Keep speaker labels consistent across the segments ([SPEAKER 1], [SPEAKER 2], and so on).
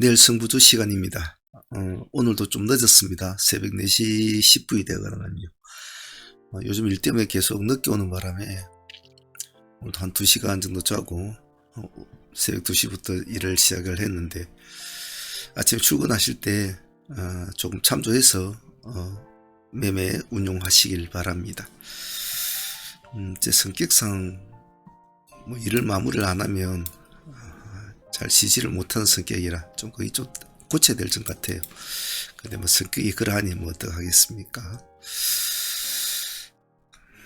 [SPEAKER 1] 내일 승부조 시간입니다. 어, 오늘도 좀 늦었습니다. 새벽 4시 10분이 되거든요. 어, 요즘 일 때문에 계속 늦게 오는 바람에 오늘도 한 2시간 정도 자고 어, 새벽 2시부터 일을 시작을 했는데 아침 출근하실 때 어, 조금 참조해서 어, 매매 운용하시길 바랍니다. 음, 제 성격상 뭐 일을 마무리를 안 하면 잘 쉬지를 못하는 성격이라 좀 거의 좀 고쳐야 될것 같아요. 근데 뭐 성격이 그러하니 뭐 어떡하겠습니까?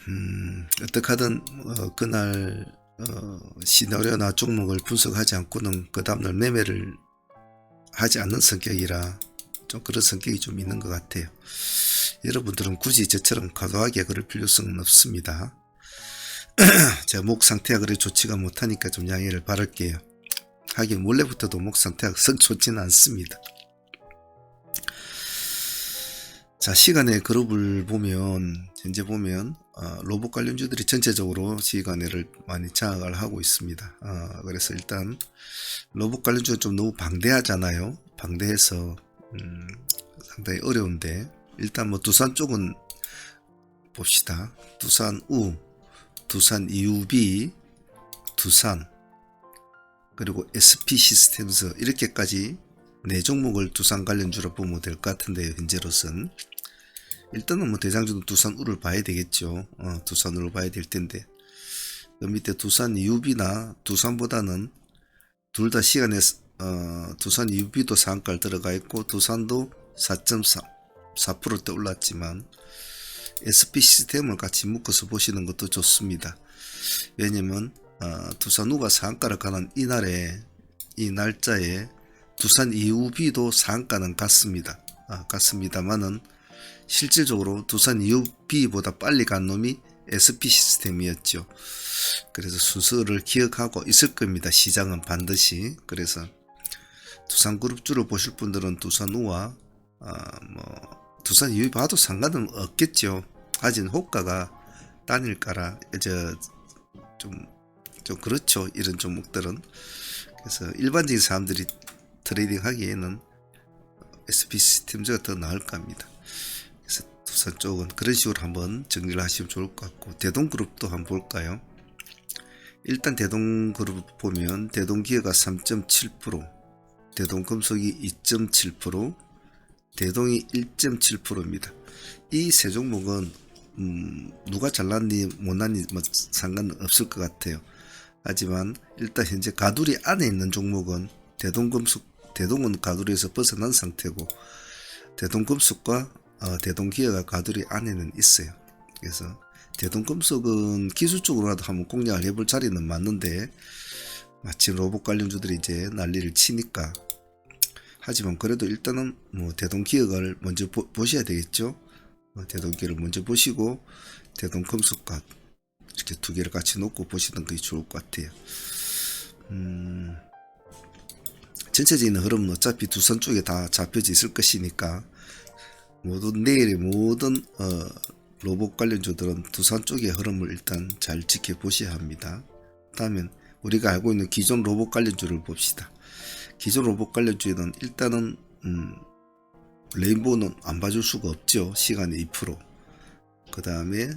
[SPEAKER 1] 음, 어떡하든 어, 그날 어, 시나리오나 종목을 분석하지 않고는 그 다음날 매매를 하지 않는 성격이라 좀 그런 성격이 좀 있는 것 같아요. 여러분들은 굳이 저처럼 과도하게 그럴 필요성은 없습니다. 제가 목 상태가 그리 좋지가 못하니까 좀 양해를 바랄게요. 하긴 원래부터 도 목 상태가 썩 좋지는 않습니다. 자 시간의 그룹을 보면 현재 보면 어, 로봇 관련주들이 전체적으로 시간에를 많이 장악을 하고 있습니다. 어, 그래서 일단 로봇 관련주는 좀 너무 방대하잖아요. 방대해서 음, 상당히 어려운데 일단 뭐 두산 쪽은 봅시다. 두산 우, 두산 UB, 두산 그리고 SP 시스템스 이렇게까지 네 종목을 두산 관련주로 보면 될 것 같은데요 현재로선. 일단은 뭐 대장주는 두산 우를 봐야 되겠죠. 어, 두산 우를 봐야 될 텐데. 그 밑에 두산 UB나 두산보다는 둘 다 시간에 어, 두산 UB도 상가를 들어가 있고 두산도 4.3 4%대 올랐지만 SP 시스템을 같이 묶어서 보시는 것도 좋습니다. 왜냐면 어, 두산 우가 상가를 가는 이날에 이 날짜에 두산 EUB도 상가는 같습니다. 아, 같습니다만은 실질적으로 두산 EUB보다 빨리 간 놈이 SP 시스템이었죠. 그래서 순서를 기억하고 있을 겁니다. 시장은 반드시. 그래서 두산 그룹주를 보실 분들은 두산 우와 아, 뭐 두산 EUB 봐도 상관은 없겠죠. 하진 호가가 단일가라 저좀 좀 그렇죠. 이런 종목들은. 그래서 일반적인 사람들이 트레이딩 하기에는 SP 시스템즈가 더 나을 겁니다. 그래서 두산 쪽은 그런 식으로 한번 정리를 하시면 좋을 것 같고 대동그룹도 한번 볼까요? 일단 대동그룹 보면 대동기어가 3.7% 대동금속이 2.7% 대동이 1.7%입니다. 이 세 종목은 음, 누가 잘났니 못났니 뭐 상관은 없을 것 같아요. 하지만 일단 현재 가두리 안에 있는 종목은 대동금속 대동은 가두리에서 벗어난 상태고 대동금속과 어, 대동기어가 가두리 안에는 있어요. 그래서 대동금속은 기술적으로라도 한번 공략을 해볼 자리는 맞는데 마침 로봇 관련주들이 이제 난리를 치니까 하지만 그래도 일단은 뭐 대동기어를 먼저 보, 셔야 되겠죠. 어, 대동기어를 먼저 보시고 대동금속과 이렇게 두 개를 같이 놓고 보시는 것이 좋을 것 같아요. 음, 전체적인 흐름은 어차피 두산 쪽에 다 잡혀져 있을 것이니까 모든 내일의 모든 어, 로봇 관련주들은 두산 쪽의 흐름을 일단 잘 지켜보셔야 합니다. 다음엔 우리가 알고 있는 기존 로봇 관련주를 봅시다. 기존 로봇 관련주에는 일단은 음, 레인보우는 안 봐줄 수가 없죠. 시간에 2%그 다음에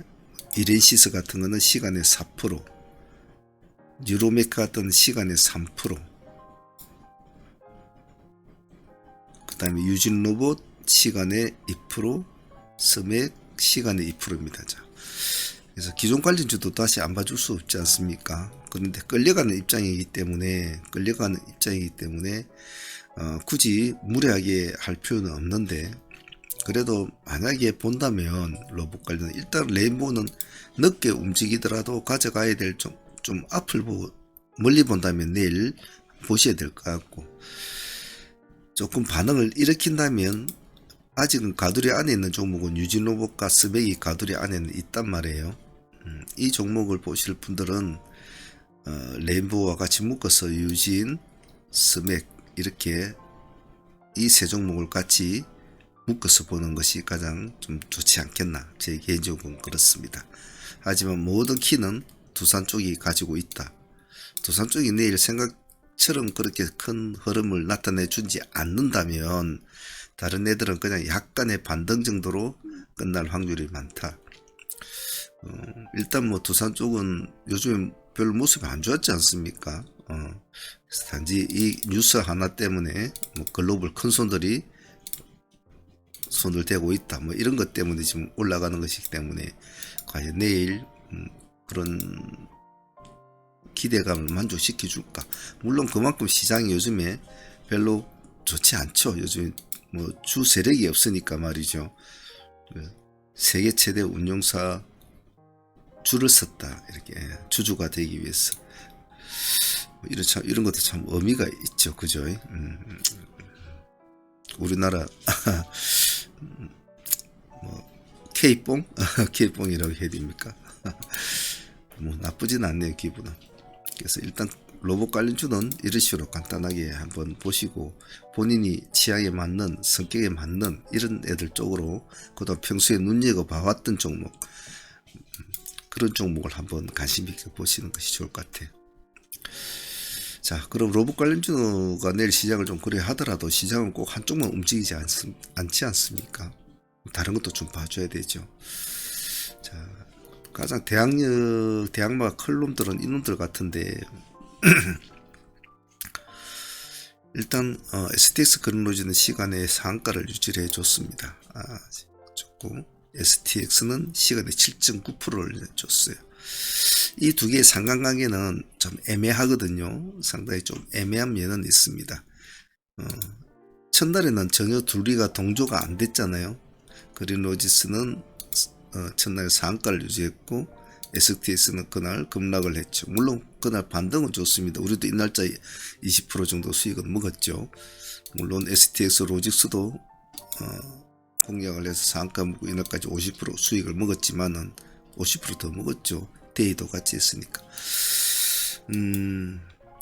[SPEAKER 1] 이렌시스 같은 거는 시간에 4%, 뉴로메크 같은 시간에 3%, 그 다음에 유진 로봇 시간에 2%, 스맥 시간에 2%입니다. 자. 그래서 기존 관련주도 다시 안 봐줄 수 없지 않습니까? 그런데 끌려가는 입장이기 때문에 끌려가는 입장이기 때문에 어, 굳이 무리하게 할 필요는 없는데 그래도 만약에 본다면 로봇 관련 일단 레인보우는 늦게 움직이더라도 가져가야 될 좀 좀 앞을 보고 멀리 본다면 내일 보셔야 될 것 같고 조금 반응을 일으킨다면 아직은 가두리 안에 있는 종목은 유진 로봇과 스백이 가두리 안에는 있단 말이에요. 음, 이 종목을 보실 분들은 어, 레인보우와 같이 묶어서 유진, 스맥 이렇게 이 세 종목을 같이 묶어서 보는 것이 가장 좀 좋지 않겠나 제 개인적으로는 그렇습니다. 하지만 모든 키는 두산 쪽이 가지고 있다. 두산 쪽이 내일 생각 로봇처럼 그렇게 큰 흐름을 나타내 주지 않는다면 다른 애들은 그냥 약간의 반등 정도로 끝날 확률이 많다. 어, 일단 뭐 두산 쪽은 요즘 별 모습이 안 좋았지 않습니까? 어, 단지 이 뉴스 하나 때문에 뭐 글로벌 큰 손들이 손을 대고 있다. 뭐 이런 것 때문에 지금 올라가는 것이기 때문에 과연 내일 음, 그런 기대감을 만족시켜 줄까? 물론 그만큼 시장이 요즘에 별로 좋지 않죠. 요즘 뭐 주 세력이 없으니까 말이죠. 그 세계 최대 운용사 줄을 섰다 이렇게 주주가 되기 위해서 뭐 이런 참 이런 것도 참 의미가 있죠, 그죠? 음, 음. 우리나라 뭐 K뽕 K뽕이라고 해야 됩니까? 뭐 나쁘진 않네요 기분은. 그래서 일단 로봇 관련주는 이런 식으로 간단하게 한번 보시고 본인이 취향에 맞는 성격에 맞는 이런 애들 쪽으로 그다음 평소에 눈여겨 봐왔던 종목 음, 그런 종목을 한번 관심 있게 보시는 것이 좋을 것 같아요. 자, 그럼 로봇 관련주가 내일 시장을 좀 그래 하더라도 시장은 꼭 한쪽만 움직이지 않, 않지 않습니까? 다른 것도 좀 봐줘야 되죠. 자, 가장 대학력, 대학마가 클 놈들은 이놈들 같은데, 일단, 어, STX 그린로지는 시간에 상한가를 유지를 해줬습니다. 아, 좋고, STX는 시간에 7.9%를 줬어요. 이 두 개의 상관관계는 좀 애매하거든요. 상당히 좀 애매한 면은 있습니다. 어, 첫날에는 전혀 둘이가 동조가 안 됐잖아요. 그린로지스는 어, 첫날 상한가를 유지했고 STS는 그날 급락을 했죠. 물론 그날 반등은 좋습니다. 우리도 이 날짜 20% 정도 수익은 먹었죠. 물론 STX 로직스도 어, 공략을 해서 상한가 먹고 이날까지 50% 수익을 먹었지만은 50%더 먹었죠. 데이도 같이 했으니까. 음,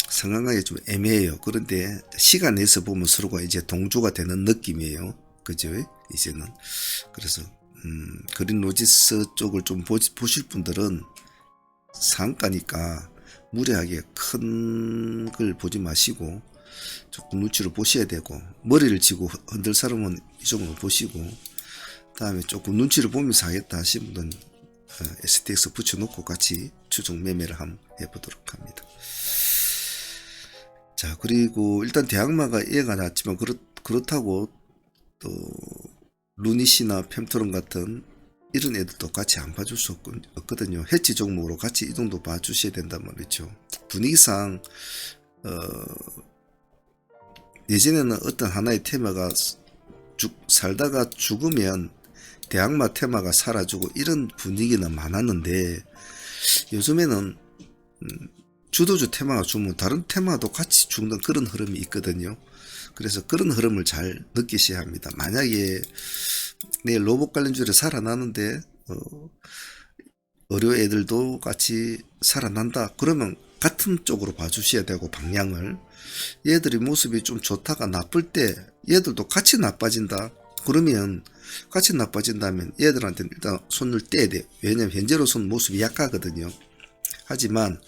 [SPEAKER 1] 상황이 좀 애매해요. 그런데 시간 내서 보면 서로가 이제 동조가 되는 느낌이에요. 그죠? 이제는. 그래서, 음, 그린 로지스 쪽을 좀 보, 보실 분들은 상가니까 무리하게 큰 걸 보지 마시고 조금 눈치를 보셔야 되고 머리를 쥐고 흔들 사람은 이 정도 보시고 다음에 조금 눈치를 보면서 하겠다 하신 분은 어, STX 붙여놓고 같이 추종 매매를 한번 해보도록 합니다. 자 그리고 일단 대학마가 이해가 났지만 그렇, 그렇다고 또 루니시나 펜토론 같은 이런 애들도 같이 안 봐줄 수 없, 없거든요. 해치 종목으로 같이 이동도 봐주셔야 된단 말이죠. 분위기상 어, 예전에는 어떤 하나의 테마가 죽, 살다가 죽으면 대학마 테마가 사라지고 이런 분위기는 많았는데 요즘에는 음, 주도주 테마가 죽으면 다른 테마도 같이 죽는 그런 흐름이 있거든요. 그래서 그런 흐름을 잘 느끼셔야 합니다. 만약에 내 로봇 관련 주를 살아나는데 어, 의료 애들도 같이 살아난다. 그러면 같은 쪽으로 봐주셔야 되고 방향을 얘들이 모습이 좀 좋다가 나쁠 때 얘들도 같이 나빠진다. 그러면 같이 나빠진다면 얘들한테는 일단 손을 떼야 돼. 왜냐면 현재로서는 모습이 약하거든요. 하지만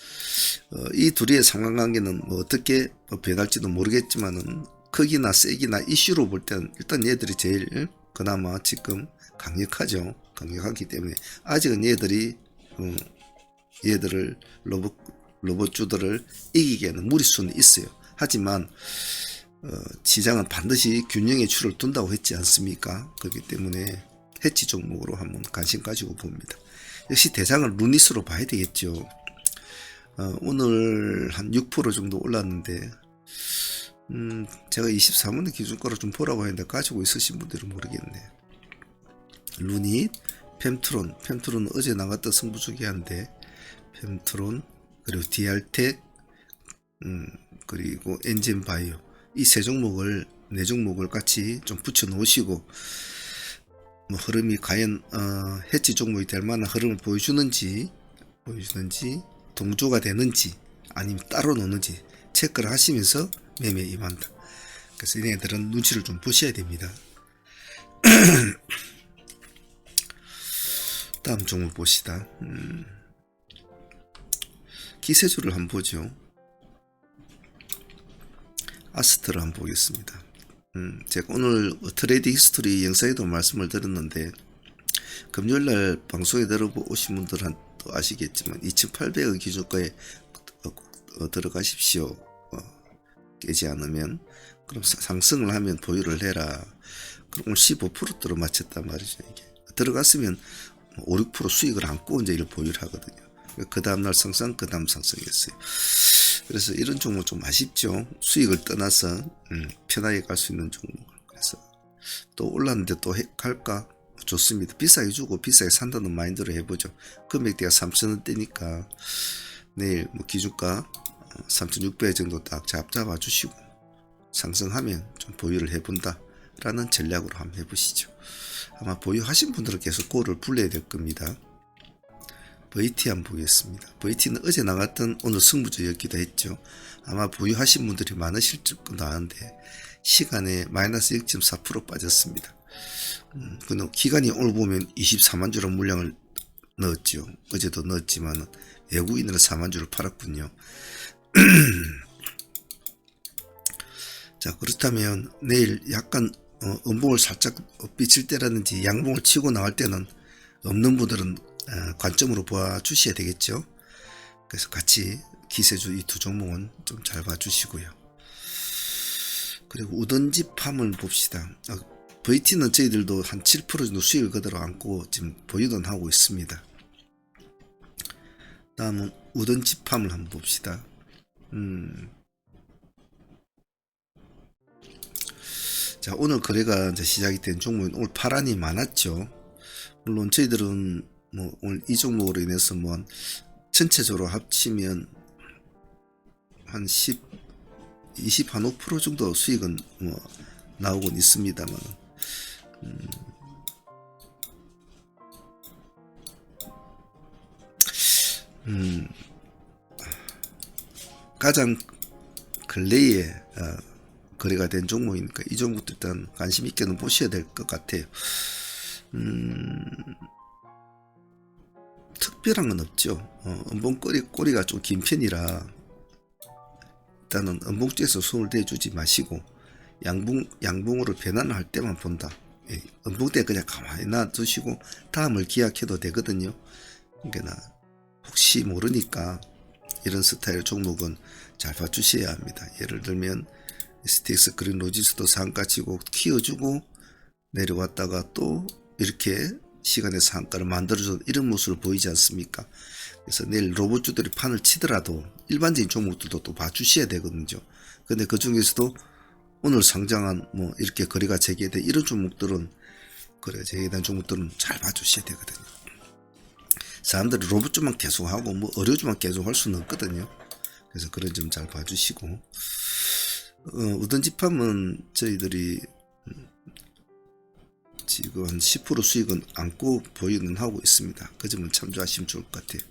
[SPEAKER 1] 어, 이 둘의 상관관계는 뭐 어떻게 변할지도 모르겠지만은 크기나 세기나 이슈로 볼 때는 일단 얘들이 제일 그나마 지금 강력하죠. 강력하기 때문에 아직은 얘들이 어, 얘들을 로봇 로봇주들을 이기기에는 무리수는 있어요. 하지만 어, 시장은 반드시 균형의 추를 둔다고 했지 않습니까? 그렇기 때문에 해치 종목으로 한번 관심 가지고 봅니다. 역시 대상을 루니스로 봐야 되겠죠. 어, 오늘 한 6% 정도 올랐는데 음, 제가 23년 기준가로 좀 보라고 했는데 가지고 있으신 분들은 모르겠네. 루닛, 펜트론, 펜트론 어제 나갔던 승부주기한데 펜트론 그리고 디알텍 음, 그리고 엔진 바이오 이 세 종목을 네 종목을 같이 좀 붙여 놓으시고 뭐 흐름이 과연 어, 해치 종목이 될 만한 흐름을 보여주는지 보여주는지 동조가 되는지 아니면 따로 노는지 체크를 하시면서 매매 임한다. 그래서 얘네들은 눈치를 좀 보셔야 됩니다. 다음 종목 봅시다. 음, 기세주를 한번 보죠. 아스트를 한번 보겠습니다. 음, 제가 오늘 트레이딩 히스토리 영상에도 말씀을 드렸는데 금요일날 방송에 들어오신 분들은 또 아시겠지만 2,800원 기준가에 어, 어, 들어가십시오. 어, 깨지 않으면 그럼 사- 상승을 하면 보유를 해라. 그럼 오늘 15% 들어맞혔단 말이죠. 이게 들어갔으면 5, 6% 수익을 안고 이제 이를 보유를 하거든요. 그 다음날 상승, 그 다음 상승했어요. 그래서 이런 종목 좀 아쉽죠. 수익을 떠나서 음, 편하게 갈 수 있는 종목. 그래서 또 올랐는데 또 해- 갈까? 좋습니다. 비싸게 주고 비싸게 산다는 마인드로 해보죠. 금액대가 3,000원대니까 내일 뭐 기준가 3,600원 정도 딱 잡잡아 주시고 상승하면 좀 보유를 해본다. 라는 전략으로 한번 해보시죠. 아마 보유하신 분들은 계속 고를 불러야 될 겁니다. VT 한번 보겠습니다. VT는 어제 나갔던 오늘 승부주였기도 했죠. 아마 보유하신 분들이 많으실 줄도 아는데 시간에 마이너스 0.4% 빠졌습니다. 음, 근데 기간이 오늘 보면 24만 주로 물량을 넣었죠. 어제도 넣었지만 외국인으로 4만 주를 팔았군요. 자 그렇다면 내일 약간 어, 음봉을 살짝 비칠 때라든지 양봉을 치고 나갈 때는 없는 분들은 어, 관점으로 봐 주셔야 되겠죠. 그래서 같이 기세주 이 두 종목은 좀 잘 봐주시고요. 그리고 우던지 팜을 봅시다. 아, VT는 저희들도 한 7% 정도 수익을 그대로 안고 지금 보유돈 하고 있습니다. 다음은 우던지 팜을 한번 봅시다. 음. 자, 오늘 거래가 이제 시작이 된 종목은 오늘 파란이 많았죠. 물론 저희들은 뭐 오늘 이 종목으로 인해서 뭐한 전체적으로 합치면 한 10, 20, 한 5% 정도 수익은 뭐 나오곤 있습니다만, 음, 음, 가장 근래에 어, 거래가 된 종목이니까 이 종목도 일단 관심 있게는 보셔야 될 것 같아요. 음, 특별한 건 없죠. 어, 은봉 꼬리, 꼬리가 좀 긴 편이라 일단은 은봉 쪽에서 손을 대주지 마시고 양봉, 양봉으로 변환을 할 때만 본다. 예, 은봉 때 그냥 가만히 놔두시고 다음을 기약해도 되거든요. 그러니까 혹시 모르니까 이런 스타일 종목은 잘 봐주셔야 합니다. 예를 들면 STX 그린 로지스도 상가 치고 키워주고 내려왔다가 또 이렇게 시간의 상가를 만들어준 이런 모습을 보이지 않습니까? 그래서 내일 로봇주들이 판을 치더라도 일반적인 종목들도 또 봐주셔야 되거든요. 근데 그 중에서도 오늘 상장한 뭐 이렇게 거래가 재개된 이런 종목들은 거래가 재개된 종목들은 잘 봐주셔야 되거든요. 사람들이 로봇주만 계속하고 뭐 의료주만 계속 할 수는 없거든요. 그래서 그런 점 잘 봐주시고 어, 우던지팜은 저희들이 음, 지금 한 10% 수익은 안고 보유는 하고 있습니다. 그 점은 참조하시면 좋을 것 같아요.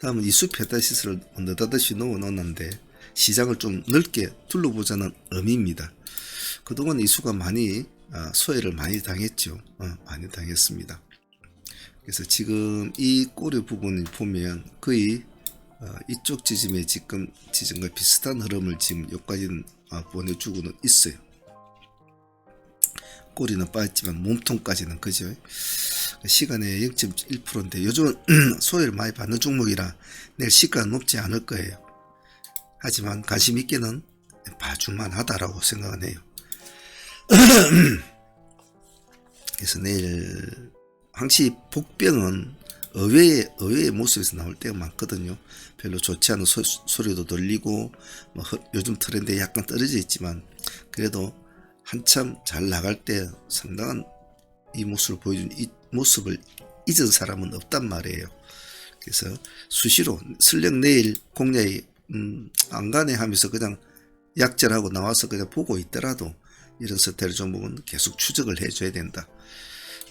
[SPEAKER 1] 다음은 이수 페타시스를 느닷없이 넣어 놓았는데 시장을 좀 넓게 둘러보자는 의미입니다. 그동안 이수가 많이 아, 소외를 많이 당했죠. 어, 많이 당했습니다. 그래서 지금 이 꼬리 부분을 보면 거의 어, 이쪽 지점에 지금 지점과 비슷한 흐름을 지금 여기까지는 아, 보내주고는 있어요. 꼬리는 빠졌지만 몸통까지는 그죠. 시간에 0.1%인데 요즘은 소외를 많이 받는 종목이라 내일 시가는 높지 않을 거예요. 하지만 관심 있게는 봐줄만 하다라고 생각은 해요. 그래서 내일 항시 복병은 의외의, 의외의 모습에서 나올 때가 많거든요. 별로 좋지 않은 소, 소리도 들리고, 뭐 허- 요즘 트렌드에 약간 떨어져 있지만, 그래도 한참 잘 나갈 때 상당한 이 모습을 보여준 이 모습을 잊은 사람은 없단 말이에요. 그래서 수시로 설령 내일 공략이 음, 안 가네 하면서 그냥 약절하고 나와서 그냥 보고 있더라도 이런 스타일 종목은 계속 추적을 해줘야 된다.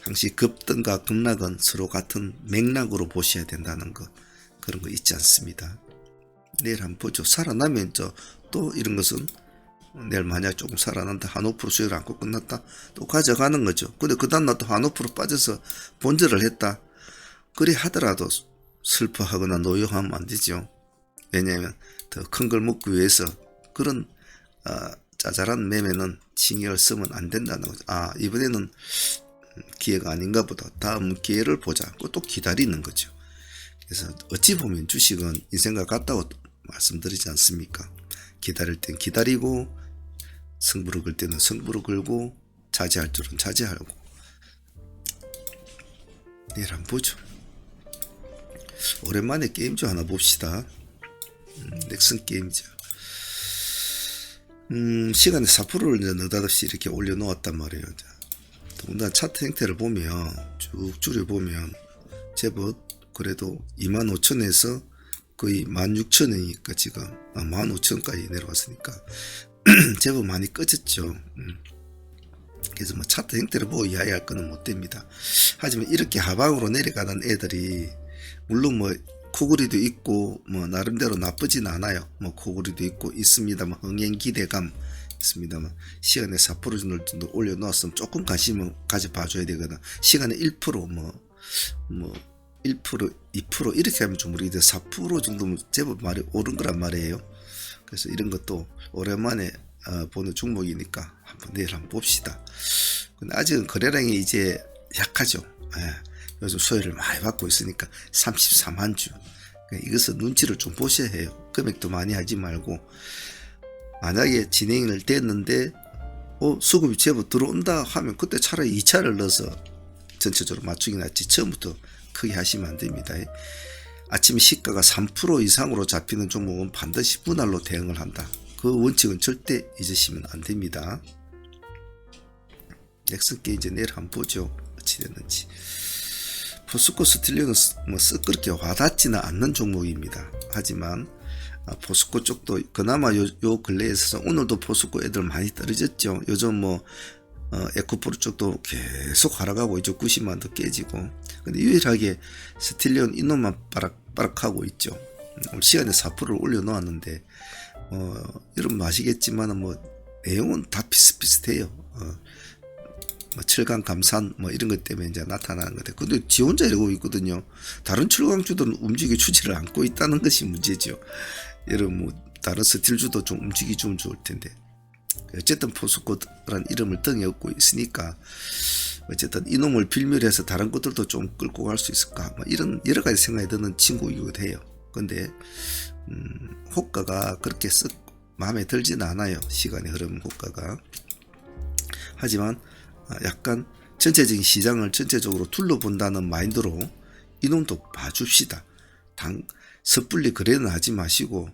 [SPEAKER 1] 항시 급등과 급락은 서로 같은 맥락으로 보셔야 된다는 거 그런 거 있지 않습니다. 내일 한번 보죠. 살아나면 저또 이런 것은 내일 만약 조금 살아난다 한 5% 수익을 안고 끝났다 또 가져가는 거죠. 근데 그 다음날 또 한 5% 빠져서 본절을 했다. 그리 하더라도 슬퍼하거나 노여하면 안 되죠. 왜냐하면 더 큰 걸 먹기 위해서 그런 어, 짜잘한 매매는 신경을 쓰면 안 된다는 거죠. 아 이번에는 기회가 아닌가 보다. 다음 기회를 보자. 또 기다리는 거죠. 그래서 어찌 보면 주식은 인생과 같다고 말씀드리지 않습니까? 기다릴 땐 기다리고 승부를 걸 때는 승부를 걸고 자제할 줄은 자제하고 내일 한번 보죠. 오랜만에 게임즈 하나 봅시다. 음, 넥슨 게임즈. 음, 시간에 4%를 이제 느닷없이 이렇게 올려놓았단 말이에요. 더군다나 차트 형태를 보면 쭉 줄여보면 제법 그래도 25,000에서 거의 16,000원이니까 지금 아, 15,000원까지 내려왔으니까 제법 많이 꺼졌죠. 음. 그래서 뭐 차트 형태를 보고 이해할 거는 못 됩니다. 하지만 이렇게 하방으로 내려가는 애들이 물론 뭐 코골이도 있고 뭐 나름대로 나쁘진 않아요. 뭐 코골이도 있고 있습니다만 흥행 기대감 있습니다만 시간에 4% 정도 올려놓았으면 조금 관심을 가져 봐줘야 되거든. 시간에 1%뭐 뭐 1%, 2% 이렇게 하면 좀 모르겠는데 4% 정도면 제법 말이 오른 거란 말이에요. 그래서 이런 것도 오랜만에 어, 보는 종목이니까 한번 내일 한번 봅시다. 근데 아직은 거래량이 이제 약하죠. 예. 요즘 수혜를 많이 받고 있으니까 33만 주. 그러니까 이것은 눈치를 좀 보셔야 해요. 금액도 많이 하지 말고 만약에 진행을 됐는데 어, 수급이 제법 들어온다 하면 그때 차라리 2차를 넣어서 전체적으로 맞추기 낫지 처음부터 크게 하시면 안 됩니다. 아침에 시가가 3% 이상으로 잡히는 종목은 반드시 분할로 대응을 한다. 그 원칙은 절대 잊으시면 안 됩니다. 넥슨게 이제 내일 한번 보죠. 어찌 됐는지. 포스코 스틸리온은 뭐쓱 그렇게 와닿지는 않는 종목입니다. 하지만 아, 포스코 쪽도 그나마 요, 요 근래에서 오늘도 포스코 애들 많이 떨어졌죠. 요즘 뭐 어, 에코프로 쪽도 계속 하락하고 있죠. 90만 더 깨지고. 근데 유일하게 스틸리온 이놈만 빠락 빠락하고 있죠. 오늘 시간에 4%를 올려놓았는데 어, 여러분 아시겠지만 뭐 내용은 다 비슷비슷해요. 어, 뭐 철강 감산 뭐 이런 것 때문에 이제 나타나는 건데 근데 지 혼자 이러고 있거든요. 다른 철강주들은 움직여 주지를 않고 있다는 것이 문제죠. 여러분 뭐 다른 스틸주도 좀 움직이 주면 좋을 텐데 어쨌든 포스코란 이름을 등에 얻고 있으니까 어쨌든 이놈을 빌미해서 다른 것들도 좀 끌고 갈 수 있을까 뭐 이런 여러 가지 생각이 드는 친구이기도 해요. 근데 음, 호가가 그렇게 쓱 마음에 들지는 않아요. 시간의 흐름 호가가. 하지만 아, 약간 전체적인 시장을 전체적으로 둘러본다는 마인드로 이놈도 봐줍시다. 당 섣불리 거래는 하지 마시고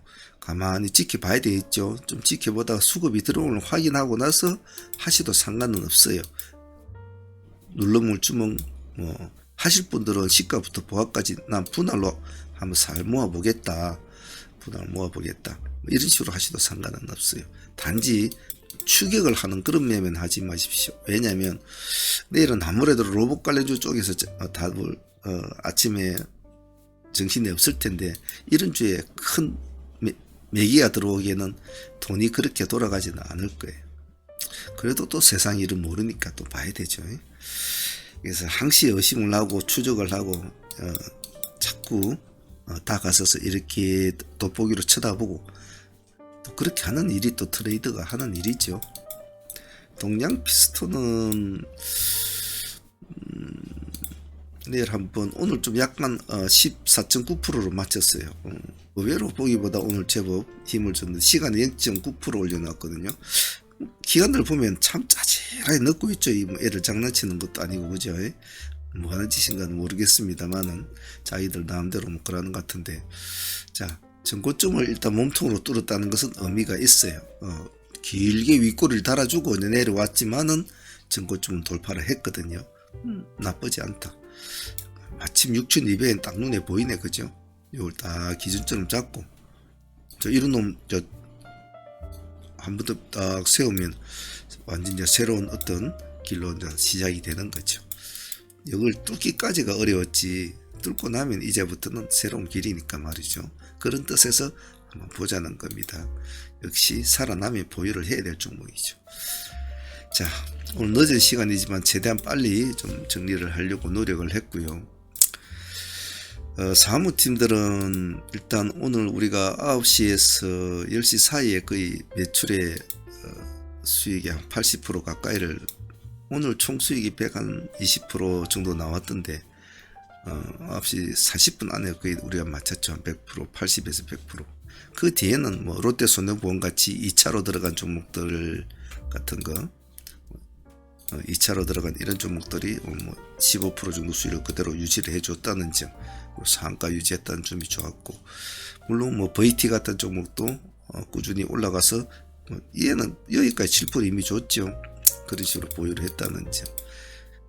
[SPEAKER 1] 가만히 지켜봐야 되겠죠. 좀 지켜보다가 수급이 들어오는 걸 확인하고 나서 하셔도 상관은 없어요. 눌러물 주먹 뭐 하실 분들은 시가부터 보합까지 난 분할로 한번 살 모아보겠다. 분할 모아보겠다. 뭐 이런 식으로 하셔도 상관은 없어요. 단지 추격을 하는 그런 매매는 하지 마십시오. 왜냐하면 내일은 아무래도 로봇 관련주 쪽에서 어, 답을 어, 아침에 정신이 없을 텐데 이런 주에 큰 매, 매기가 들어오기에는 돈이 그렇게 돌아가지는 않을 거예요. 그래도 또 세상 일은 모르니까 또 봐야 되죠. 그래서 항시 의심을 하고 추적을 하고 어, 자꾸 어, 다가서서 이렇게 돋보기로 쳐다보고 또 그렇게 하는 일이 또 트레이드가 하는 일이죠. 동양 피스톤은 음, 내일 한번 오늘 좀 약간 어, 14.9%로 맞췄어요. 음, 의외로 보기보다 오늘 제법 힘을 줬는데 시간에 0.9% 올려놨거든요. 기간들 보면 참 짜질하게 넣고 있죠. 이뭐 애를 장난치는 것도 아니고 그죠? 뭐 하는 짓인가는 모르겠습니다만은 자기들 마음대로 뭐 그러는 것 같은데 자 전고점을 일단 몸통으로 뚫었다는 것은 의미가 있어요. 어, 길게 윗꼬리를 달아주고 내려왔지만은 전고점은 돌파를 했거든요. 음, 나쁘지 않다. 마침 6,200엔 딱 눈에 보이네, 그죠? 이걸 딱 기준점을 잡고 저 이런 놈 저 한 번 더 딱 세우면 완전 이제 새로운 어떤 길로 이제 시작이 되는 거죠. 이걸 뚫기까지가 어려웠지 뚫고 나면 이제부터는 새로운 길이니까 말이죠. 그런 뜻에서 한번 보자는 겁니다. 역시 살아남이 보유를 해야 될 종목이죠. 자, 오늘 늦은 시간이지만 최대한 빨리 좀 정리를 하려고 노력을 했고요. 어, 사무팀들은 일단 오늘 우리가 9시에서 10시 사이에 거의 매출의 어, 수익이 한 80% 가까이를 오늘 총 수익이 120% 정도 나왔던데 어, 9시 40분 안에 거의 우리가 맞췄죠. 한 100%, 80에서 100%. 그 뒤에는 뭐 롯데 손해보험 같이 2차로 들어간 종목들 같은 거, 어, 2차로 들어간 이런 종목들이 뭐15% 정도 수익을 그대로 유지를 해줬다는 점, 그리고 상가 유지했다는 점이 좋았고, 물론 뭐 VT 같은 종목도 어, 꾸준히 올라가서 뭐 얘는 여기까지 7% 이미 줬죠. 그런 식으로 보유를 했다는 점.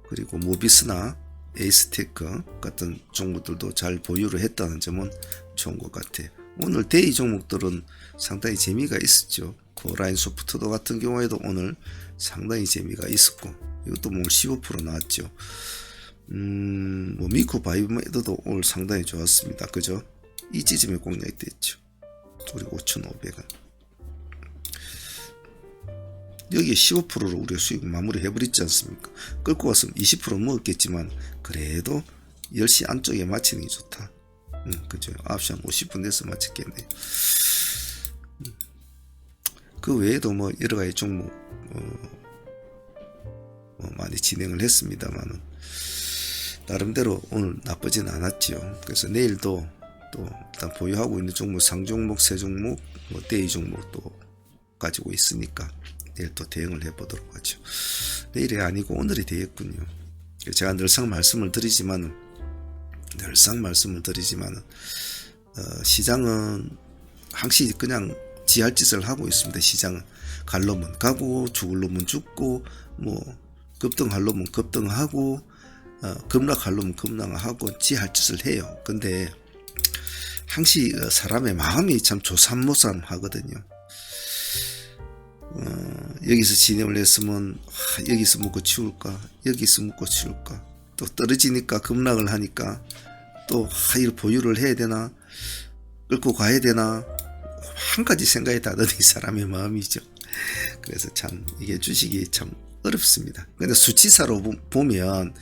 [SPEAKER 1] 그리고 모비스나 에이스테크 같은 종목들도 잘 보유를 했다는 점은 좋은 것 같아요. 오늘 데이 종목들은 상당히 재미가 있었죠. 고라인 소프트도 같은 경우에도 오늘 상당히 재미가 있었고 이것도 뭐 15% 나왔죠. 음, 뭐 미코 바이오메드도 오늘 상당히 좋았습니다. 그죠? 이 지점에 공략이 됐죠. 그리고 5,500원. 여기에 15%로 우리가 수익 마무리 해버렸지 않습니까? 끌고 왔으면 20% 먹었겠지만 그래도 10시 안쪽에 마치는 게 좋다. 음, 그죠? 9시 한 50분 돼서 마쳤겠네요. 음. 그 외에도 뭐 여러 가지 종목 어, 뭐 많이 진행을 했습니다만은 나름대로 오늘 나쁘진 않았지요. 그래서 내일도 또 일단 보유하고 있는 종목 상종목, 세 종목, 뭐 대이 종목도 가지고 있으니까 내일 또 대응을 해보도록 하죠. 내일이 아니고 오늘이 되겠군요. 제가 늘상 말씀을 드리지만 늘상 말씀을 드리지만 어, 시장은 항시 그냥 지할 짓을 하고 있습니다. 시장은 갈 놈은 가고 죽을 놈은 죽고 뭐 급등할 놈은 급등하고 어, 급락할 놈은 급락하고 지할 짓을 해요. 근데 항시 어, 사람의 마음이 참 조삼모삼 하거든요. 어, 여기서 진행을 했으면 하, 여기서 먹고 치울까 여기서 먹고 치울까 또 떨어지니까 급락을 하니까 또 하, 이걸 보유를 해야 되나 끌고 가야 되나 한 가지 생각이 다 드는 이 사람의 마음이죠 그래서 참 이게 주식이 참 어렵습니다 근데 수치사로 보- 보면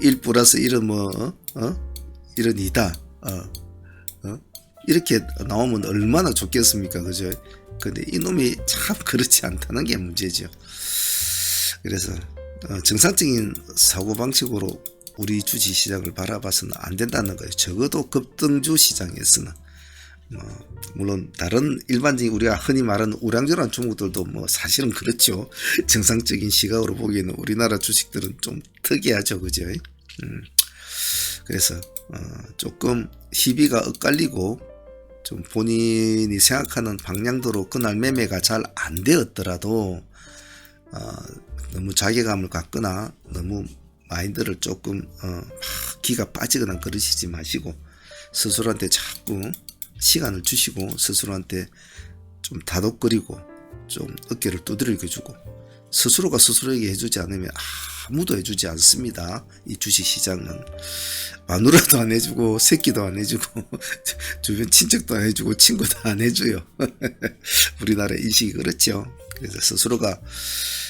[SPEAKER 1] 1 플러스 1은 뭐 어? 이런 2다 어, 어? 이렇게 나오면 얼마나 좋겠습니까 그죠 근데 이놈이 참 그렇지 않다는 게 문제죠. 그래서 어, 정상적인 사고방식으로 우리 주식 시장을 바라봐서는 안 된다는 거예요. 적어도 급등주 시장에서는 뭐 물론 다른 일반적인 우리가 흔히 말하는 우량주란 종목들도 뭐 사실은 그렇죠. 정상적인 시각으로 보기에는 우리나라 주식들은 좀 특이하죠, 그죠? 음. 그래서 어, 조금 희비가 엇갈리고 좀 본인이 생각하는 방향대로 그날 매매가 잘 안 되었더라도 어, 너무 자괴감을 갖거나 너무 마인드를 조금 어, 막 기가 빠지거나 그러시지 마시고 스스로한테 자꾸 시간을 주시고 스스로한테 좀 다독거리고 좀 어깨를 두드려 주고 스스로가 스스로에게 해주지 않으면 아무도 해주지 않습니다. 이 주식 시장은 마누라도 안 해주고 새끼도 안 해주고 주변 친척도 안 해주고 친구도 안 해줘요. 우리나라 인식이 그렇죠. 그래서 스스로가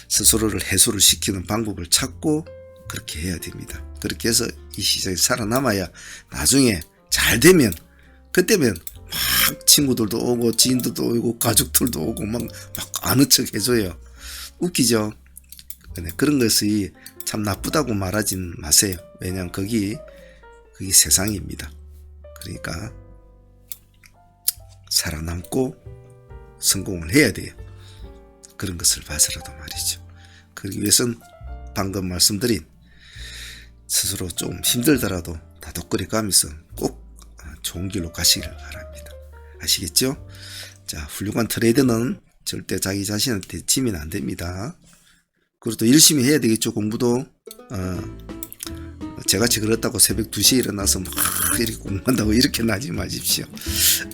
[SPEAKER 1] 스스로를 해소를 시키는 방법을 찾고 그렇게 해야 됩니다. 그렇게 해서 이 시장이 살아남아야 나중에 잘 되면 그때면 막 친구들도 오고 지인들도 오고 가족들도 오고 막, 막 아는 척 해줘요. 웃기죠? 근데 그런 것이 참 나쁘다고 말하진 마세요. 왜냐하면 거기 그게 세상입니다. 그러니까 살아남고 성공을 해야 돼요. 그런 것을 봐서라도 말이죠. 그러기 위해선 방금 말씀드린 스스로 좀 힘들더라도 다독거려 가면서 꼭 좋은 길로 가시기를 바랍니다. 아시겠죠? 자, 훌륭한 트레이드는 절대 자기 자신한테 지면 안 됩니다. 그리고 또 열심히 해야 되겠죠, 공부도. 어, 제같이 그렇다고 새벽 2시에 일어나서 막 이렇게 공부한다고 이렇게 나지 마십시오.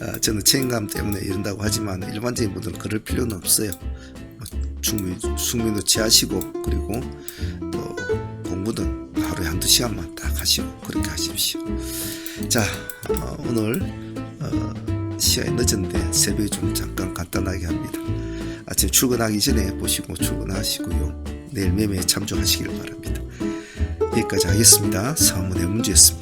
[SPEAKER 1] 어, 저는 책임감 때문에 이런다고 하지만 일반적인 분들은 그럴 필요는 없어요. 뭐 충분히 숙면도 취하시고 그리고 또 공부는 하루에 한두 시간만 딱 하시고 그렇게 하십시오. 자, 어, 오늘 어, 시간이 늦었는데 새벽에 좀 잠깐 간단하게 합니다. 아침 출근하기 전에 보시고 출근하시고요. 내일 매매에 참조하시길 바랍니다. 여기까지 하겠습니다. 사문의 문제였습니다.